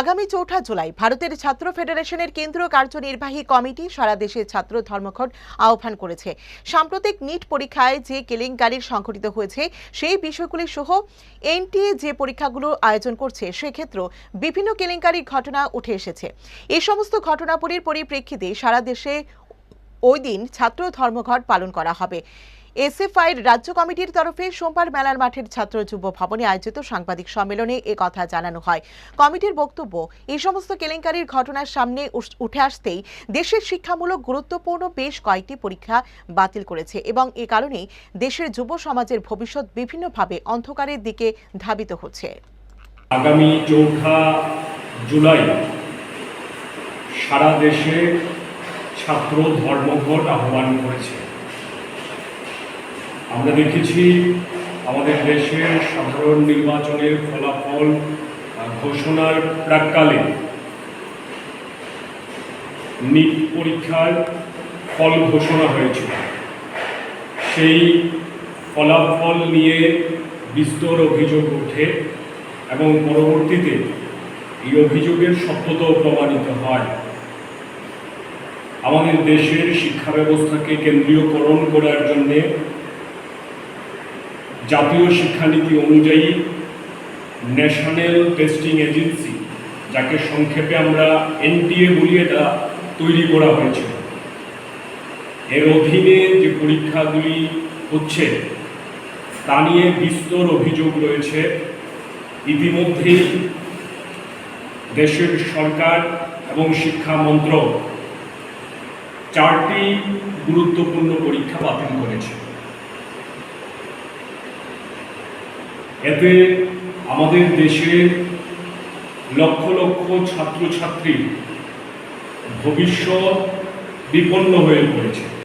আগামী চৌঠা জুলাই ভারতের ছাত্র ফেডারেশনের কেন্দ্রীয় কার্যনির্বাহী কমিটি সারা দেশে ছাত্র ধর্মঘট আহ্বান করেছে। সাম্প্রতিক নিট পরীক্ষায় যে কেলেঙ্কারির সংঘটিত হয়েছে, সেই বিষয়গুলি সহ এনটিএ যে পরীক্ষাগুলো আয়োজন করছে, সেক্ষেত্রেও বিভিন্ন কেলেঙ্কারির ঘটনা উঠে এসেছে। এই সমস্ত ঘটনাবলীর পরিপ্রেক্ষিতে সারা দেশে ওই দিন ছাত্র ধর্মঘট পালন করা হবে। এসএফআইয়ের রাজ্য কমিটির তরফে সোমবার মেলার মাঠের ছাত্র যুব ভবনে আয়োজিত সাংবাদিক সম্মেলনে এ কথা জানানো হয়। কমিটির বক্তব্য, এই সমস্ত কেলেঙ্কারির ঘটনার সামনে উঠে আসতেই দেশের শিক্ষামূলক গুরুত্বপূর্ণ বেশ কয়েকটি পরীক্ষা বাতিল করেছে এবং এ কারণেই দেশের যুব সমাজের ভবিষ্যৎ বিভিন্নভাবে অন্ধকারের দিকে ধাবিত হচ্ছে। আগামী চৌঠা জুলাই সারা দেশে ছাত্র ধর্মঘট আহ্বান করেছে। আমরা দেখেছি আমাদের দেশের সাধারণ নির্বাচনের ফলাফল ঘোষণার প্রাককালে নিট পরীক্ষার ফল ঘোষণা হয়েছিল। সেই ফলাফল নিয়ে বিস্তর অভিযোগ ওঠে এবং পরবর্তীতে এই অভিযোগের সত্যতাও প্রমাণিত হয়। আমাদের দেশের শিক্ষা ব্যবস্থাকে কেন্দ্রীয়করণ করার জন্যে জাতীয় শিক্ষানীতি অনুযায়ী ন্যাশনাল টেস্টিং এজেন্সি, যাকে সংক্ষেপে আমরা এনটিএ বলি, এটা তৈরি করা হয়েছে এর অধীনে যে পরীক্ষাগুলি হচ্ছে, তা নিয়ে বিস্তর অভিযোগ রয়েছে। ইতিমধ্যেই দেশের সরকার এবং শিক্ষা মন্ত্রক চারটি গুরুত্বপূর্ণ পরীক্ষা বাতিল করেছে। এতে আমাদের দেশে লক্ষ লক্ষ ছাত্রছাত্রী ভবিষ্যৎ বিপন্ন হয়ে পড়েছে।